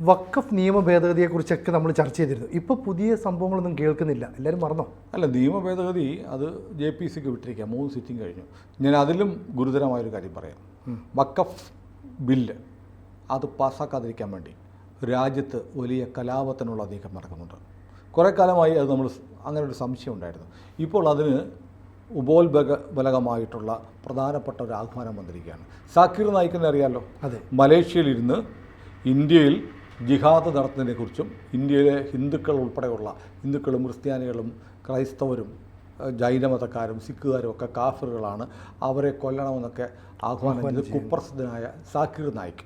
വക്കഫ് നിയമ ഭേദഗതിയെക്കുറിച്ചൊക്കെ നമ്മൾ ചർച്ച ചെയ്തിരുന്നു. ഇപ്പോൾ പുതിയ സംഭവങ്ങളൊന്നും കേൾക്കുന്നില്ല. എല്ലാവരും മറന്നോ? അല്ല നിയമ ഭേദഗതി അത് ജെ പി സിക്ക് വിട്ടിരിക്കുക മൂന്ന് സിറ്റിംഗ് കഴിഞ്ഞു. ഞാൻ അതിലും ഗുരുതരമായൊരു കാര്യം പറയാം. വക്കഫ് ബില്ല് അത് പാസ്സാക്കാതിരിക്കാൻ വേണ്ടി രാജ്യത്ത് വലിയ കലാപത്തിനുള്ള നീക്കം നടക്കുന്നുണ്ട്. കുറേ കാലമായി അത് നമ്മൾ അങ്ങനെ ഒരു സംശയം ഉണ്ടായിരുന്നു. ഇപ്പോൾ അതിന് ഉപോത്ബക ബലകമായിട്ടുള്ള പ്രധാനപ്പെട്ട ഒരു ആഹ്വാനം വന്നിരിക്കുകയാണ്. സാക്കിർ നായിക്കിനെ അറിയാമല്ലോ അതെ. മലേഷ്യയിലിരുന്ന് ഇന്ത്യയിൽ ജിഹാദ് നടത്തുന്നതിനെക്കുറിച്ചും ഇന്ത്യയിലെ ഹിന്ദുക്കൾ ഉൾപ്പെടെയുള്ള ഹിന്ദുക്കളും ക്രിസ്ത്യാനികളും ക്രൈസ്തവരും ജൈനമതക്കാരും സിഖുകാരും ഒക്കെ കാഫറുകളാണ് അവരെ കൊല്ലണമെന്നൊക്കെ ആഹ്വാനം ചെയ്ത് കുപ്രസിദ്ധനായ സാക്കിർ നായിക്.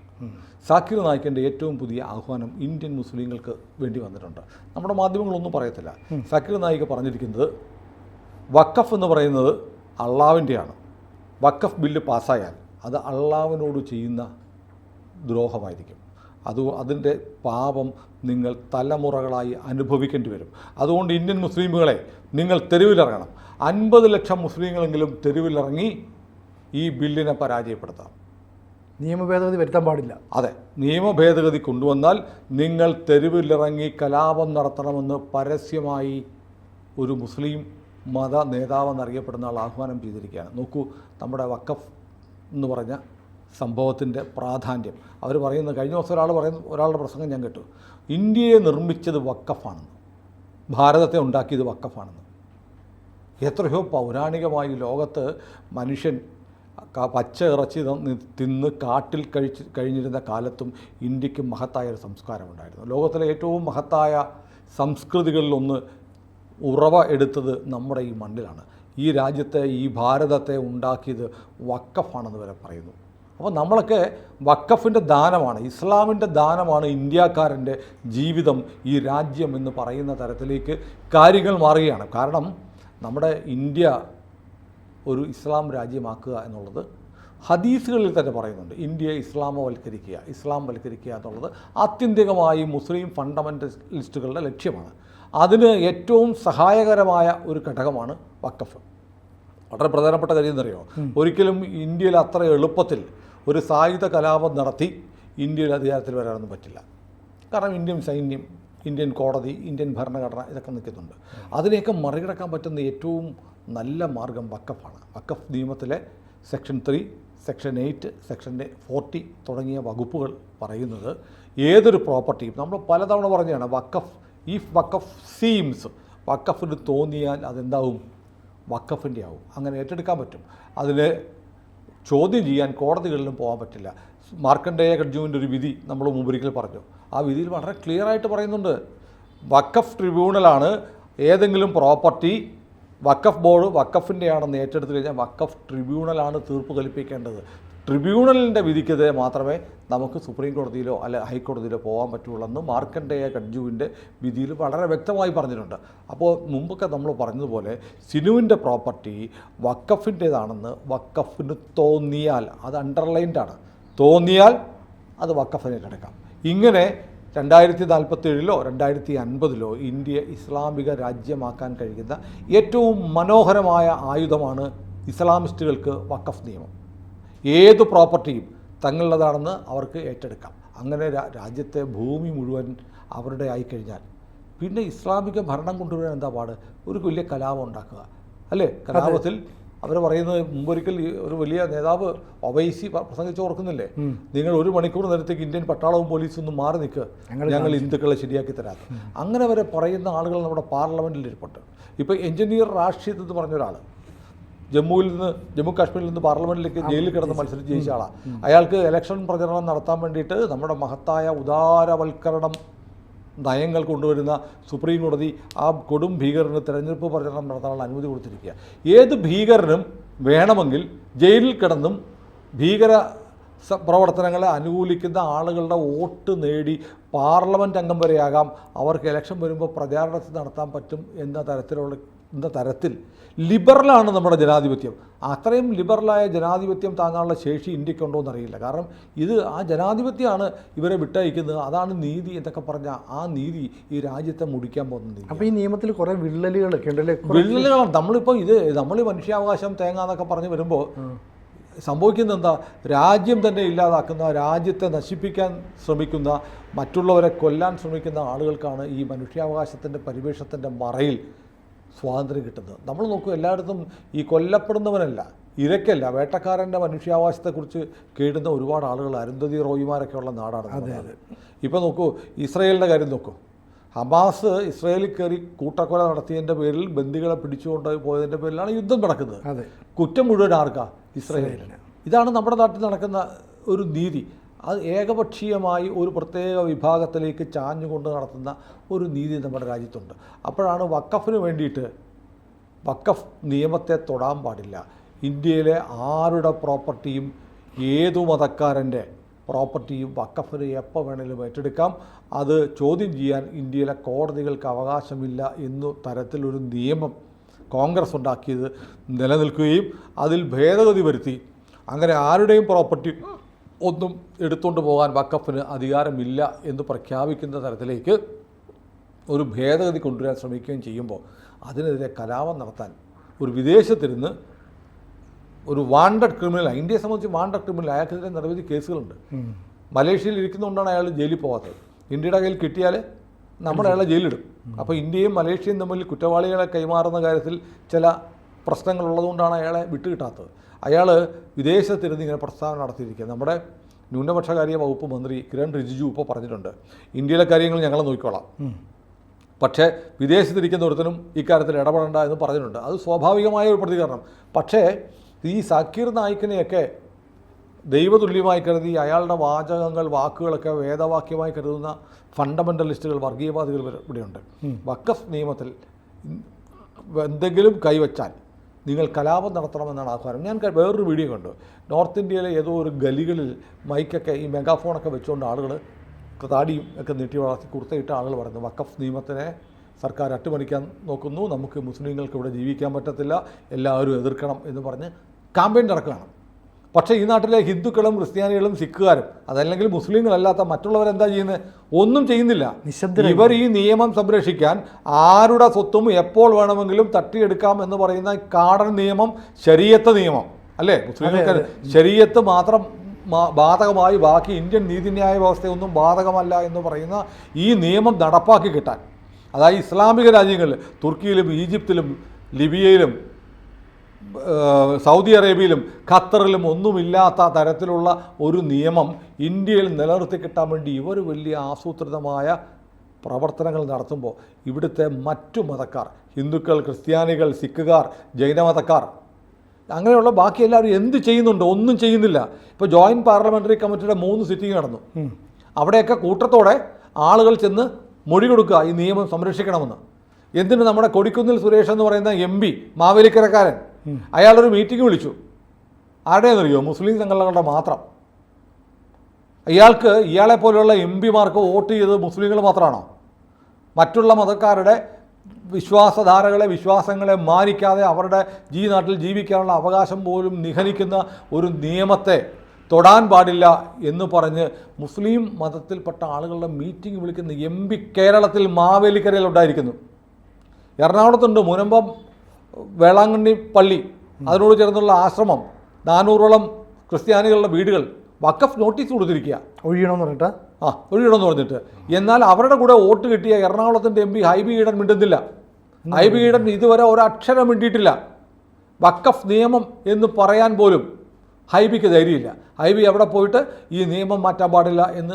സാക്കിർ നായിക്കിന്റെ ഏറ്റവും പുതിയ ആഹ്വാനം ഇന്ത്യൻ മുസ്ലിങ്ങൾക്ക് വേണ്ടി വന്നിട്ടുണ്ട്. നമ്മുടെ മാധ്യമങ്ങളൊന്നും പറയത്തില്ല. സാക്കിർ നായിക് പറഞ്ഞിരിക്കുന്നത് വക്കഫ് എന്ന് പറയുന്നത് അള്ളാവിന്റെയാണ് വക്കഫ് ബില്ല് പാസ്സായാൽ അത് അള്ളാവിനോട് ചെയ്യുന്ന ദ്രോഹമായിരിക്കും. അത് അതിന്റെ പാപം നിങ്ങൾ തലമുറകളായി അനുഭവിക്കേണ്ടി വരും. അതുകൊണ്ട് ഇന്ത്യൻ മുസ്ലിമുകളെ നിങ്ങൾ തെരുവിലിറങ്ങണം. അൻപത് ലക്ഷം മുസ്ലിങ്ങളെങ്കിലും തെരുവിലിറങ്ങി ഈ ബില്ലിനെ പരാജയപ്പെടുത്താം. നിയമഭേദഗതി വരുത്താൻ പാടില്ല. അതെ നിയമഭേദഗതി കൊണ്ടുവന്നാൽ നിങ്ങൾ തെരുവിലിറങ്ങി കലാപം നടത്തണമെന്ന് പരസ്യമായി ഒരു മുസ്ലിം മത നേതാവെന്നറിയപ്പെടുന്ന ആൾ ആഹ്വാനം ചെയ്തിരിക്കുകയാണ്. നോക്കൂ നമ്മുടെ വക്കഫ് എന്ന് പറഞ്ഞ സംഭവത്തിന്റെ പ്രാധാന്യം. അവർ പറയുന്നത് കഴിഞ്ഞ ദിവസം ഒരാൾ പറയുന്ന ഒരാളുടെ പ്രസംഗം ഞാൻ കേട്ടു. ഇന്ത്യയെ നിർമ്മിച്ചത് വക്കഫാണെന്ന് ഭാരതത്തെ ഉണ്ടാക്കിയത് വക്കഫാണെന്ന് എത്രയോ പൗരാണികമായി ലോകത്ത് മനുഷ്യൻ പച്ച ഇറച്ചി തന്ന് കാട്ടിൽ കഴിച്ച് കഴിഞ്ഞിരുന്ന കാലത്തും ഇന്ത്യയ്ക്ക് മഹത്തായ ഒരു സംസ്കാരമുണ്ടായിരുന്നു. ലോകത്തിലെ ഏറ്റവും മഹത്തായ സംസ്കൃതികളിലൊന്ന് ഉറവ എടുത്തത് നമ്മുടെ ഈ മണ്ണിലാണ്. ഈ രാജ്യത്തെ ഈ ഭാരതത്തെ ഉണ്ടാക്കിയത് വക്കഫാണെന്ന് വരെ പറയുന്നു. അപ്പോൾ നമ്മളൊക്കെ വക്കഫിന്റെ ദാനമാണ് ഇസ്ലാമിന്റെ ദാനമാണ് ഇന്ത്യക്കാരന്റെ ജീവിതം ഈ രാജ്യം എന്ന് പറയുന്ന തരത്തിലേക്ക് കാര്യങ്ങൾ മാറുകയാണ്. കാരണം നമ്മുടെ ഇന്ത്യ ഒരു ഇസ്ലാം രാജ്യമാക്കുക എന്നുള്ളത് ഹദീസുകളിൽ തന്നെ പറയുന്നുണ്ട്. ഇന്ത്യ ഇസ്ലാമവൽക്കരിക്കുക ഇസ്ലാം വൽക്കരിക്കുക എന്നുള്ളത് ആത്യന്തികമായി മുസ്ലിം ഫണ്ടമെന്റലിസ്റ്റുകളുടെ ലക്ഷ്യമാണ്. അതിന് ഏറ്റവും സഹായകരമായ ഒരു ഘടകമാണ് വക്കഫ് വളരെ പ്രധാനപ്പെട്ട കാര്യം എന്നറിയോ ഒരിക്കലും ഇന്ത്യയിൽ അത്ര എളുപ്പത്തിൽ ഒരു സായുധ കലാപം നടത്തി ഇന്ത്യയിൽ അധികാരത്തിൽ വരാനൊന്നും പറ്റില്ല. കാരണം ഇന്ത്യൻ സൈന്യം ഇന്ത്യൻ കോടതി ഇന്ത്യൻ ഭരണഘടന ഇതൊക്കെ നിൽക്കുന്നുണ്ട്. അതിനെയൊക്കെ മറികടക്കാൻ പറ്റുന്ന ഏറ്റവും നല്ല മാർഗം വക്കഫാണ് വക്കഫ് നിയമത്തിലെ section three section eight section forty തുടങ്ങിയ വകുപ്പുകൾ പറയുന്നത് ഏതൊരു പ്രോപ്പർട്ടിയും നമ്മൾ പലതവണ പറഞ്ഞതാണ് വക്കഫ് ഇഫ് വക്കഫ് സീംസ് വക്കഫിന് തോന്നിയാൽ അതെന്താവും? വക്കഫിന്റെ ആവും. അങ്ങനെ ഏറ്റെടുക്കാൻ പറ്റും. അതിന് ചോദ്യം ചെയ്യാൻ കോടതികളിലും പോകാൻ പറ്റില്ല. മാർക്കണ്ടേയ ഗഡ്ജുവിന്റെ ഒരു വിധി നമ്മൾ മുമ്പൊരിക്കൽ പറഞ്ഞു. ആ വിധിയിൽ വളരെ ക്ലിയർ ആയിട്ട് പറയുന്നുണ്ട്. വക്കഫ് ട്രിബ്യൂണലാണ് ഏതെങ്കിലും പ്രോപ്പർട്ടി വക്കഫ് ബോർഡ് വക്കഫിന്റെ ആണെന്ന് ഏറ്റെടുത്ത് കഴിഞ്ഞാൽ വക്കഫ് ട്രിബ്യൂണലാണ് തീർപ്പ് കൽപ്പിക്കേണ്ടത്. ട്രിബ്യൂണലിന്റെ വിധിക്കെതിരെ മാത്രമേ നമുക്ക് സുപ്രീം കോടതിയിലോ അല്ലെ ഹൈക്കോടതിയിലോ പോകാൻ പറ്റുള്ളൂ എന്ന് മാർക്കണ്ഡേയ കഡ്ജുവിന്റെ വിധിയിൽ വളരെ വ്യക്തമായി പറഞ്ഞിട്ടുണ്ട്. അപ്പോൾ മുമ്പൊക്കെ നമ്മൾ പറഞ്ഞതുപോലെ സിനുവിന്റെ പ്രോപ്പർട്ടി വക്കഫിന്റേതാണെന്ന് വക്കഫിന് തോന്നിയാൽ അത് അണ്ടർലൈൻഡാണ് തോന്നിയാൽ അത് വക്കഫിനെ കിടക്കാം. ഇങ്ങനെ രണ്ടായിരത്തി നാൽപ്പത്തേഴിലോ രണ്ടായിരത്തി അൻപതിലോ ഇന്ത്യ ഇസ്ലാമിക രാജ്യമാക്കാൻ കഴിയുന്ന ഏറ്റവും മനോഹരമായ ആയുധമാണ് ഇസ്ലാമിസ്റ്റുകൾക്ക് വക്കഫ് നിയമം. ഏത് പ്രോപ്പർട്ടിയും തങ്ങളുടേതാണെന്ന് അവർക്ക് ഏറ്റെടുക്കാം. അങ്ങനെ രാജ്യത്തെ ഭൂമി മുഴുവൻ അവരുടെ ആയിക്കഴിഞ്ഞാൽ പിന്നെ ഇസ്ലാമിക ഭരണം കൊണ്ടുവരാൻ എന്താ പാട്? ഒരു വലിയ കലാപം ഉണ്ടാക്കുക. അല്ലേ? കലാപത്തിൽ അവർ പറയുന്നത് മുമ്പൊരിക്കൽ ഒരു വലിയ നേതാവ് ഒവൈസി പ്രസംഗിച്ച് ഓർക്കുന്നില്ലേ? നിങ്ങൾ ഒരു മണിക്കൂർ നേരത്തേക്ക് ഇന്ത്യൻ പട്ടാളവും പോലീസും ഒന്നും മാറി നിൽക്കുക ഞങ്ങൾ ഹിന്ദുക്കളെ ശരിയാക്കി തരാം. അങ്ങനെ വരെ പറയുന്ന ആളുകൾ നമ്മുടെ പാർലമെന്റിൽ ഇരിപ്പുണ്ട്. ഇപ്പോൾ എഞ്ചിനീയർ റാഷിദ് എന്ന് പറഞ്ഞ ഒരാൾ ജമ്മുവിൽ നിന്ന് ജമ്മു കാശ്മീരിൽ നിന്ന് പാർലമെന്റിലേക്ക് ജയിലിൽ കിടന്ന് മത്സരം ജയിച്ച ആളാണ് അയാൾക്ക് ഇലക്ഷൻ പ്രചരണം നടത്താൻ വേണ്ടിയിട്ട് നമ്മുടെ മഹത്തായ ഉദാരവൽക്കരണം നയങ്ങൾ കൊണ്ടുവരുന്ന സുപ്രീം കോടതി ആ കൊടും ഭീകരന് തെരഞ്ഞെടുപ്പ് പ്രചരണം നടത്താനുള്ള അനുമതി കൊടുത്തിരിക്കുക. ഏത് ഭീകരനും വേണമെങ്കിൽ ജയിലിൽ കിടന്നും ഭീകര പ്രവർത്തനങ്ങളെ അനുകൂലിക്കുന്ന ആളുകളുടെ വോട്ട് നേടി പാർലമെന്റ് അംഗം വരെയാകാം. അവർക്ക് ഇലക്ഷൻ വരുമ്പോൾ പ്രചാരണത്തിൽ നടത്താൻ പറ്റും എന്ന തരത്തിലുള്ള എന്ന തരത്തിൽ ലിബറലാണ് നമ്മുടെ ജനാധിപത്യം. അത്രയും ലിബറലായ ജനാധിപത്യം താങ്ങാനുള്ള ശേഷി ഇന്ത്യക്കുണ്ടോ എന്നറിയില്ല. കാരണം ഇത് ആ ജനാധിപത്യമാണ് ഇവരെ വിട്ടയക്കുന്നത്. അതാണ് നീതി എന്നൊക്കെ പറഞ്ഞ ആ നീതി ഈ രാജ്യത്തെ മുടിക്കാൻ പോകുന്ന നീതി അപ്പോൾ ഈ നിയമത്തിൽ കുറേ വിള്ളലുകളൊക്കെ ഉണ്ടല്ലേ വിള്ളലുകളാണ്. നമ്മളിപ്പോൾ ഇത് നമ്മൾ മനുഷ്യാവകാശം തേങ്ങ എന്നൊക്കെ പറഞ്ഞ് വരുമ്പോൾ സംഭവിക്കുന്നത് എന്താ? രാജ്യം തന്നെ ഇല്ലാതാക്കുന്ന രാജ്യത്തെ നശിപ്പിക്കാൻ ശ്രമിക്കുന്ന മറ്റുള്ളവരെ കൊല്ലാൻ ശ്രമിക്കുന്ന ആളുകൾക്കാണ് ഈ മനുഷ്യാവകാശത്തിന്റെ പരിവേഷത്തിന്റെ മറയിൽ സ്വാതന്ത്ര്യം കിട്ടുന്നത്. നമ്മൾ നോക്കൂ എല്ലായിടത്തും ഈ കൊല്ലപ്പെടുന്നവനല്ല ഇരക്കല്ല വേട്ടക്കാരന്റെ മനുഷ്യാവകാശത്തെക്കുറിച്ച് കേടുന്ന ഒരുപാട് ആളുകൾ അരുന്ധതി റോയിമാരൊക്കെ ഉള്ള നാടാണ്. ഇപ്പോൾ നോക്കൂ ഇസ്രയേലിന്റെ കാര്യം നോക്കൂ. ഹമാസ് ഇസ്രയേലിൽ കയറി കൂട്ടക്കൊല നടത്തിയതിന്റെ പേരിൽ ബന്ദികളെ പിടിച്ചുകൊണ്ട് പോയതിന്റെ പേരിലാണ് യുദ്ധം നടക്കുന്നത്. കുറ്റം മുഴുവൻ ആർക്കാ? ഇസ്രയേലിന്. ഇതാണ് നമ്മുടെ നാട്ടിൽ നടക്കുന്ന ഒരു നീതി. അത് ഏകപക്ഷീയമായി ഒരു പ്രത്യേക വിഭാഗത്തിലേക്ക് ചാഞ്ഞുകൊണ്ട് നടത്തുന്ന ഒരു നീതി നമ്മുടെ രാജ്യത്തുണ്ട്. അപ്പോഴാണ് വക്കഫിന് വേണ്ടിയിട്ട് വക്കഫ് നിയമത്തെ തൊടാൻ പാടില്ല. ഇന്ത്യയിലെ ആരുടെ പ്രോപ്പർട്ടിയും ഏതു മതക്കാരന്റെ പ്രോപ്പർട്ടിയും വക്കഫിന് എപ്പോൾ വേണമെങ്കിലും ഏറ്റെടുക്കാം. അത് ചോദ്യം ചെയ്യാൻ ഇന്ത്യയിലെ കോടതികൾക്ക് അവകാശമില്ല എന്നു തരത്തിലൊരു നിയമം കോൺഗ്രസ് ഉണ്ടാക്കിയത് നിലനിൽക്കുകയും അതിൽ ഭേദഗതി വരുത്തി. അങ്ങനെ ആരുടെയും പ്രോപ്പർട്ടി ഒന്നും എടുത്തുകൊണ്ട് പോകാൻ വക്കഫിന് അധികാരമില്ല എന്ന് പ്രഖ്യാപിക്കുന്ന തരത്തിലേക്ക് ഒരു ഭേദഗതി കൊണ്ടുവരാൻ ശ്രമിക്കുകയും ചെയ്യുമ്പോൾ അതിനെതിരെ കലാപം നടത്താൻ ഒരു വിദേശത്തിരുന്ന് ഒരു വാണ്ടഡ് ക്രിമിനൽ ഇന്ത്യയെ സംബന്ധിച്ച് വാണ്ടഡ് ക്രിമിനൽ അയാൾക്കെതിരെ നിരവധി കേസുകളുണ്ട്. മലേഷ്യയിൽ ഇരിക്കുന്നതുകൊണ്ടാണ് അയാൾ ജയിലിൽ പോകാത്തത് ഇന്ത്യയുടെ കയ്യിൽ കിട്ടിയാൽ നമ്മൾ അയാളെ ജയിലിടും അപ്പോൾ ഇന്ത്യയും മലേഷ്യയും തമ്മിൽ കുറ്റവാളികളെ കൈമാറുന്ന കാര്യത്തിൽ ചില പ്രശ്നങ്ങളുള്ളതുകൊണ്ടാണ് അയാളെ വിട്ടുകിട്ടാത്തത്. അയാൾ വിദേശത്തിരുന്ന് ഇങ്ങനെ പ്രസ്താവന നടത്തിയിരിക്കുക. നമ്മുടെ ന്യൂനപക്ഷ കാര്യ വകുപ്പ് മന്ത്രി കിരൺ റിജിജു ഇപ്പോൾ പറഞ്ഞിട്ടുണ്ട് ഇന്ത്യയിലെ കാര്യങ്ങൾ ഞങ്ങൾ നോക്കിക്കോളാം. പക്ഷേ വിദേശത്തിരിക്കുന്ന ഒരുത്തനും ഇക്കാര്യത്തിൽ ഇടപെടേണ്ട എന്ന് പറഞ്ഞിട്ടുണ്ട്. അത് സ്വാഭാവികമായ ഒരു പ്രതികരണം. പക്ഷേ ഈ സക്കീർ നായിക്കിനെയൊക്കെ ദൈവതുല്യമായി കരുതി അയാളുടെ വാചകങ്ങൾ വാക്കുകളൊക്കെ വേദവാക്യമായി കരുതുന്ന ഫണ്ടമെന്റലിസ്റ്റുകൾ വർഗീയവാദികൾ ഇവിടെയുണ്ട്. വക്കഫ് നിയമത്തിൽ എന്തെങ്കിലും കൈവച്ചാൽ നിങ്ങൾ കലാപം നടത്തണമെന്നാണ് ആഹ്വാനം. ഞാൻ വേറൊരു വീഡിയോ കണ്ടു. നോർത്ത് ഇന്ത്യയിലെ ഏതോ ഒരു ഗലികളിൽ മൈക്കൊക്കെ ഈ മെഗാഫോണൊക്കെ വെച്ചുകൊണ്ട് ആളുകൾ താടിയും ഒക്കെ നീട്ടി വളർത്തി കുർത്തയിട്ട് ആളുകൾ പറയുന്നു വക്കഫ് നിയമത്തിനെ സർക്കാർ അട്ടിമറിക്കാൻ നോക്കുന്നു. നമുക്ക് മുസ്ലിങ്ങൾക്ക് ഇവിടെ ജീവിക്കാൻ പറ്റത്തില്ല. എല്ലാവരും എതിർക്കണം എന്ന് പറഞ്ഞ് ക്യാമ്പയിൻ നടക്കുകയാണ്. പക്ഷേ ഈ നാട്ടിലെ ഹിന്ദുക്കളും ക്രിസ്ത്യാനികളും സിഖുകാരും അതല്ലെങ്കിൽ മുസ്ലിങ്ങളല്ലാത്ത മറ്റുള്ളവരെന്താ ചെയ്യുന്നത് ഒന്നും ചെയ്യുന്നില്ല. ഇവർ ഈ നിയമം സംരക്ഷിക്കാൻ ആരുടെ സ്വത്തും എപ്പോൾ വേണമെങ്കിലും തട്ടിയെടുക്കാം എന്ന് പറയുന്ന കാടൻ നിയമം ശരീയത്ത് നിയമം അല്ലേ? മുസ്ലിങ്ങൾക്ക് ശരീരത്ത് മാത്രം ബാധകമായി ബാക്കി ഇന്ത്യൻ നീതിന്യായ വ്യവസ്ഥയൊന്നും ബാധകമല്ല എന്ന് പറയുന്ന ഈ നിയമം നടപ്പാക്കി കിട്ടാൻ. അതായത് ഇസ്ലാമിക രാജ്യങ്ങളിൽ തുർക്കിയിലും ഈജിപ്തിലും ലിബിയയിലും സൗദി അറേബ്യയിലും ഖത്തറിലും ഒന്നുമില്ലാത്ത തരത്തിലുള്ള ഒരു നിയമം ഇന്ത്യയിൽ നിലനിർത്തി കിട്ടാൻ വേണ്ടി ഇവർ വലിയ ആസൂത്രിതമായ പ്രവർത്തനങ്ങൾ നടത്തുമ്പോൾ ഇവിടുത്തെ മറ്റു മതക്കാർ ഹിന്ദുക്കൾ ക്രിസ്ത്യാനികൾ സിഖുകാർ ജൈനമതക്കാർ അങ്ങനെയുള്ള ബാക്കി എല്ലാവരും എന്ത് ചെയ്യുന്നുണ്ട്? ഒന്നും ചെയ്യുന്നില്ല. ഇപ്പോൾ ജോയിന്റ് പാർലമെന്ററി കമ്മിറ്റിയുടെ മൂന്ന് സിറ്റിംഗ് നടന്നു. അവിടെയൊക്കെ കൂട്ടത്തോടെ ആളുകൾ ചെന്ന് മൊഴി കൊടുക്കുക ഈ നിയമം സംരക്ഷിക്കണമെന്ന്. എന്തിന് നമ്മുടെ കൊടിക്കുന്നിൽ സുരേഷ് എന്ന് പറയുന്ന എം പി മാവേലിക്കരക്കാരൻ? അയാളൊരു മീറ്റിംഗ് വിളിച്ചു. ആരുടെയെന്നറിയോ മുസ്ലിം സംഘടനകളുടെ മാത്രം. ഇയാൾക്ക് ഇയാളെ പോലെയുള്ള എം പിമാർക്ക് വോട്ട് ചെയ്തത് മുസ്ലിങ്ങൾ മാത്രമാണോ? മറ്റുള്ള മതക്കാരുടെ വിശ്വാസധാരകളെ വിശ്വാസങ്ങളെ മാനിക്കാതെ അവരുടെ ജീ നാട്ടിൽ ജീവിക്കാനുള്ള അവകാശം പോലും നിഹനിക്കുന്ന ഒരു നിയമത്തെ തൊടാൻ പാടില്ല എന്ന് പറഞ്ഞ് മുസ്ലിം മതത്തിൽപ്പെട്ട ആളുകളുടെ മീറ്റിംഗ് വിളിക്കുന്ന എം പി കേരളത്തിൽ മാവേലിക്കരയിൽ ഉണ്ടായിരിക്കുന്നു. എറണാകുളത്തുണ്ട് മുനമ്പം വേളാങ്കണ്ണി പള്ളി അതിനോട് ചേർന്നുള്ള ആശ്രമം നാനൂറോളം ക്രിസ്ത്യാനികളുടെ വീടുകൾ വക്കഫ് നോട്ടീസ് കൊടുത്തിരിക്കുക. ഒഴിയണമെന്ന് പറഞ്ഞിട്ട്? ആ ഒഴിയണമെന്ന് പറഞ്ഞിട്ട്. എന്നാൽ അവരുടെ കൂടെ വോട്ട് കിട്ടിയ എറണാകുളത്തിന്റെ എം പി ഹൈബി ഈഡൻ മിണ്ടുന്നില്ല. ഹൈബി ഈഡൻ ഇതുവരെ ഒരക്ഷരം മിണ്ടിയിട്ടില്ല. വക്കഫ് നിയമം എന്ന് പറയാൻ പോലും ഹൈബിക്ക് ധൈര്യമില്ല. ഹൈബി അവിടെ പോയിട്ട് ഈ നിയമം മാറ്റാൻ പാടില്ല എന്ന്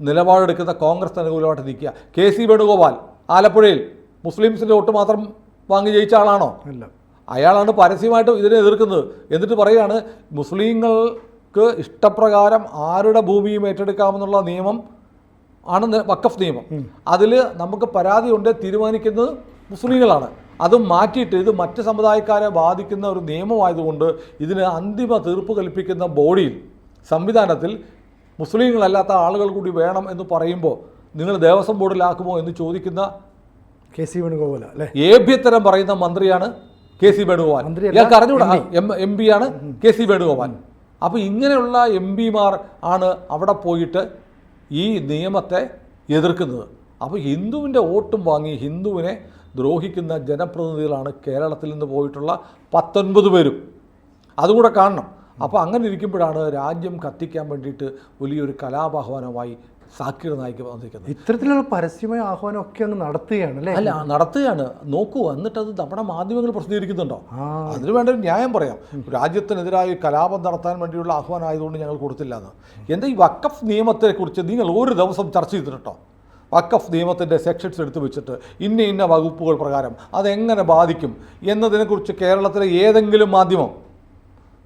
നിലപാടെടുക്കുന്ന കോൺഗ്രസ് അനുകൂലമായിട്ട് നിൽക്കുക. കെ സി വേണുഗോപാൽ ആലപ്പുഴയിൽ മുസ്ലിംസിന്റെ വോട്ട് മാത്രം വാങ്ങി ജയിച്ച ആളാണോ? ഇല്ല. അയാളാണ് പരസ്യമായിട്ട് ഇതിനെ എതിർക്കുന്നത്. എന്നിട്ട് പറയുകയാണ് മുസ്ലിങ്ങൾക്ക് ഇഷ്ടപ്രകാരം ആരുടെ ഭൂമിയും ഏറ്റെടുക്കാമെന്നുള്ള നിയമം ആണ് വക്കഫ് നിയമം. അതിൽ നമുക്ക് പരാതി ഉണ്ട് തീരുമാനിക്കുന്നത് മുസ്ലിങ്ങളാണ്. അത് മാറ്റിയിട്ട് ഇത് മറ്റ് സമുദായക്കാരെ ബാധിക്കുന്ന ഒരു നിയമമായതുകൊണ്ട് ഇതിന് അന്തിമ തീർപ്പ് കൽപ്പിക്കുന്ന ബോഡിയിൽ സംവിധാനത്തിൽ മുസ്ലിങ്ങളല്ലാത്ത ആളുകൾ കൂടി വേണം എന്ന് പറയുമ്പോൾ നിങ്ങൾ ദേവസ്വം ബോർഡിലാക്കുമോ എന്ന് ചോദിക്കുന്ന കെ സി വേണുഗോപാല അല്ലേ? ഏഭ്യത്തരം പറയുന്ന മന്ത്രിയാണ് കെ സി വേണുഗോപാൽ. ഇയാൾക്ക് അറിഞ്ഞൂടാ. എം എം പി ആണ് കെ സി വേണുഗോപാൽ. അപ്പോൾ ഇങ്ങനെയുള്ള എം പിമാർ ആണ് അവിടെ പോയിട്ട് ഈ നിയമത്തെ എതിർക്കുന്നത്. അപ്പോൾ ഹിന്ദുവിന്റെ വോട്ടും വാങ്ങി ഹിന്ദുവിനെ ദ്രോഹിക്കുന്ന ജനപ്രതിനിധികളാണ് കേരളത്തിൽ നിന്ന് പോയിട്ടുള്ള പത്തൊൻപത് പേരും. അതുകൂടെ കാണണം. അപ്പോൾ അങ്ങനെ ഇരിക്കുമ്പോഴാണ് രാജ്യം കത്തിക്കാൻ വേണ്ടിയിട്ട് വലിയൊരു കലാപാഹ്വാനമായി സാക്കിർ നായിക്ക് വന്നിരിക്കുന്നത്. ഇത്തരത്തിലുള്ള പരസ്യമായ ആഹ്വാനം ഒക്കെ അങ്ങ് നടത്തുകയാണ് അല്ലേ? അല്ല നടത്തുകയാണ്. നോക്കൂ എന്നിട്ട് അത് നമ്മുടെ മാധ്യമങ്ങൾ പ്രസിദ്ധീകരിക്കുന്നുണ്ടോ? അതിന് വേണ്ട ഒരു ന്യായം പറയാം. രാജ്യത്തിനെതിരായി കലാപം നടത്താൻ വേണ്ടിയുള്ള ആഹ്വാനം ആയതുകൊണ്ട് ഞങ്ങൾ കൊടുത്തില്ല എന്ന്. എന്താ ഈ വക്കഫ് നിയമത്തെക്കുറിച്ച് നിങ്ങൾ ഒരു ദിവസം ചർച്ച ചെയ്തിട്ടോ വക്കഫ് നിയമത്തിന്റെ സെക്ഷൻസ് എടുത്തു വെച്ചിട്ട് ഇന്ന ഇന്ന വകുപ്പുകൾ പ്രകാരം അതെങ്ങനെ ബാധിക്കും എന്നതിനെക്കുറിച്ച് കേരളത്തിലെ ഏതെങ്കിലും മാധ്യമം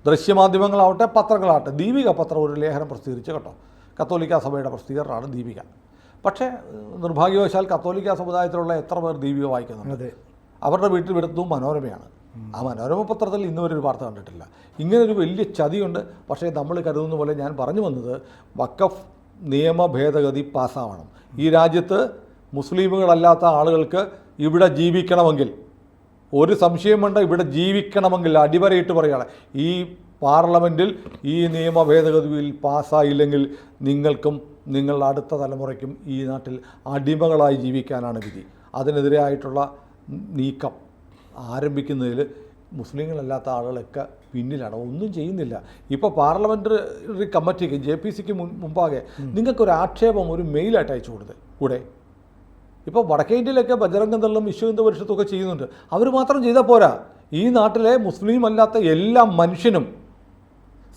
ദൃശ്യമാധ്യമങ്ങളാവട്ടെ പത്രങ്ങളാവട്ടെ ദീപിക പത്രം ഒരു ലേഖനം പ്രസിദ്ധീകരിച്ച് കേട്ടോ. കത്തോലിക്ക സഭയുടെ പ്രസിദ്ധീകരണമാണ് ദീപിക. പക്ഷേ നിർഭാഗ്യവശാൽ കത്തോലിക്ക സമുദായത്തിലുള്ള എത്ര പേർ ദീപിക വായിക്കുന്നുണ്ട്? അതെ. അവരുടെ വീട്ടിൽ വരുത്തും മനോരമയാണ്. ആ മനോരമ പത്രത്തിൽ ഇന്ന് വരെ ഒരു വാർത്ത കണ്ടിട്ടില്ല. ഇങ്ങനെ ഒരു വലിയ ചതിയുണ്ട്. പക്ഷേ നമ്മൾ കരുതുന്ന പോലെ ഞാൻ പറഞ്ഞു വന്നത് വക്കഫ് നിയമ ഭേദഗതി പാസ്സാവണം. ഈ രാജ്യത്ത് മുസ്ലിമുകളല്ലാത്ത ആളുകൾക്ക് ഇവിടെ ജീവിക്കണമെങ്കിൽ ഒരു സംശയം വേണ്ട ഇവിടെ ജീവിക്കണമെങ്കിൽ അടിവരയിട്ട് പറയുകയാണ്. ഈ പാർലമെന്റിൽ ഈ നിയമ ഭേദഗതി ബിൽ പാസ്സായില്ലെങ്കിൽ നിങ്ങൾക്കും നിങ്ങളുടെ അടുത്ത തലമുറയ്ക്കും ഈ നാട്ടിൽ അടിമകളായി ജീവിക്കാനാണ് വിധി. അതിനെതിരായിട്ടുള്ള നീക്കം ആരംഭിക്കുന്നതിൽ മുസ്ലിങ്ങളല്ലാത്ത ആളുകളൊക്കെ പിന്നിലാണ്. ഒന്നും ചെയ്യുന്നില്ല. ഇപ്പോൾ പാർലമെന്ററി കമ്മിറ്റിക്ക് ജെ പി സിക്ക് മുമ്പാകെ നിങ്ങൾക്കൊരു ആക്ഷേപം ഒരു മെയിലായിട്ട് അയച്ചു കൊടുത്ത് കൂടെ. ഇപ്പോൾ വടക്കേ ഇന്ത്യയിലൊക്കെ ബജറംഗം ദളും വിശ്വ ഹിന്ദു പരിഷത്തും ഒക്കെ ചെയ്യുന്നുണ്ട്. അവർ മാത്രം ചെയ്താൽ പോരാ. ഈ നാട്ടിലെ മുസ്ലിം അല്ലാത്ത എല്ലാ മനുഷ്യനും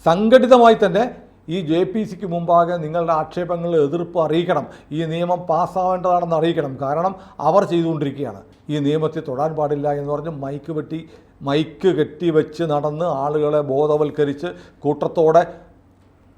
സംഘടിതമായി തന്നെ ഈ ജെ പി സിക്ക് മുമ്പാകെ നിങ്ങളുടെ ആക്ഷേപങ്ങൾ എതിർപ്പ് അറിയിക്കണം. ഈ നിയമം പാസ്സാവേണ്ടതാണെന്ന് അറിയിക്കണം. കാരണം അവർ ചെയ്തുകൊണ്ടിരിക്കുകയാണ്. ഈ നിയമത്തെ തൊടാൻ പാടില്ല എന്ന് പറഞ്ഞ് മൈക്ക് വെട്ടി മൈക്ക് കെട്ടി വെച്ച് നടന്ന് ആളുകളെ ബോധവൽക്കരിച്ച് കൂട്ടത്തോടെ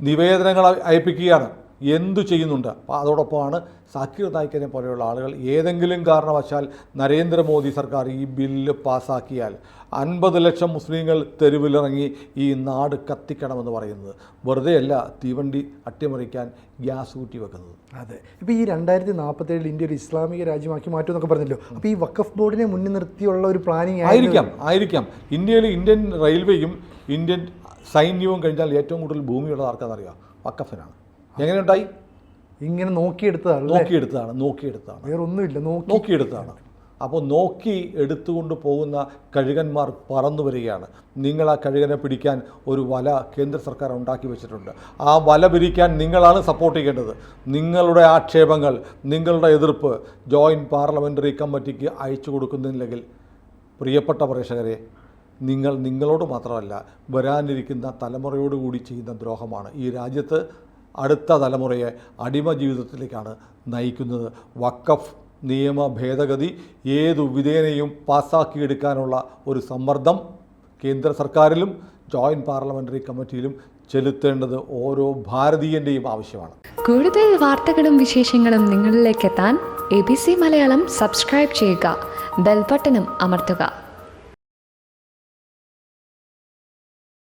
നിവേദനങ്ങൾ അയപ്പിക്കുകയാണ്. എന്തു ചെയ്യുന്നുണ്ട്? അപ്പോൾ അതോടൊപ്പമാണ് സാക്കിർ നായിക്കിനെ പോലെയുള്ള ആളുകൾ ഏതെങ്കിലും കാരണവശാൽ നരേന്ദ്രമോദി സർക്കാർ ഈ ബില്ല് പാസ്സാക്കിയാൽ അൻപത് ലക്ഷം മുസ്ലിങ്ങൾ തെരുവിലിറങ്ങി ഈ നാട് കത്തിക്കണമെന്ന് പറയുന്നത്. വെറുതെയല്ല തീവണ്ടി അട്ടിമറിക്കാൻ ഗ്യാസ് കൂട്ടി വെക്കുന്നത്. അതെ. ഇപ്പോൾ ഈ രണ്ടായിരത്തി നാൽപ്പത്തേഴിൽ ഇന്ത്യ ഒരു ഇസ്ലാമിക രാജ്യമാക്കി മാറ്റും എന്നൊക്കെ പറഞ്ഞല്ലോ. അപ്പോൾ ഈ വക്കഫ് ബോർഡിനെ മുന്നിൽ നിർത്തിയുള്ള ഒരു പ്ലാനിങ് ആയിരിക്കാം ആയിരിക്കാം. ഇന്ത്യയിൽ ഇന്ത്യൻ റെയിൽവേയും ഇന്ത്യൻ സൈന്യവും കഴിഞ്ഞാൽ ഏറ്റവും കൂടുതൽ ഭൂമിയുള്ളത് ആർക്കാണെന്നറിയാം? വക്കഫിനാണ് എങ്ങനെയുണ്ടായി? ഇങ്ങനെ നോക്കിയെടുത്തതാണ് നോക്കിയെടുത്തതാണ്. നോക്കിയെടുത്താണ് വേറെ ഒന്നുമില്ല നോക്കി നോക്കിയെടുത്താണ് അപ്പോൾ നോക്കി എടുത്തുകൊണ്ട് പോകുന്ന കഴുകന്മാർ പറന്നു വരികയാണ്. നിങ്ങൾ ആ കഴുകനെ പിടിക്കാൻ ഒരു വല കേന്ദ്ര സർക്കാർ ഉണ്ടാക്കി വെച്ചിട്ടുണ്ട്. ആ വല പിരിക്കാൻ നിങ്ങളാണ് സപ്പോർട്ട് ചെയ്യേണ്ടത്. നിങ്ങളുടെ ആക്ഷേപങ്ങൾ നിങ്ങളുടെ എതിർപ്പ് ജോയിന്റ് പാർലമെന്ററി കമ്മിറ്റിക്ക് അയച്ചു കൊടുക്കുന്നില്ലെങ്കിൽ പ്രിയപ്പെട്ട പ്രേക്ഷകരെ നിങ്ങൾ നിങ്ങളോട് മാത്രമല്ല വരാനിരിക്കുന്ന തലമുറയോടുകൂടി ചെയ്യുന്ന ദ്രോഹമാണ് ഈ രാജ്യത്ത് അടുത്ത തലമുറയെ അടിമ ജീവിതത്തിലേക്കാണ് നയിക്കുന്നത്. വക്കഫ് നിയമ ഭേദഗതി ഏതു വിധേനയും പാസ്സാക്കിയെടുക്കാനുള്ള ഒരു സമ്മർദ്ദം കേന്ദ്ര സർക്കാരിലും ജോയിന്റ് പാർലമെന്ററി കമ്മിറ്റിയിലും ചെലുത്തേണ്ടത് ഓരോ ഭാരതീയന്റെയും ആവശ്യമാണ്. കൂടുതൽ വാർത്തകളും വിശേഷങ്ങളും നിങ്ങളിലേക്ക് എത്താൻ A B C Malayalam subscribe ചെയ്യുക. ബെൽബട്ടനും അമർത്തുക.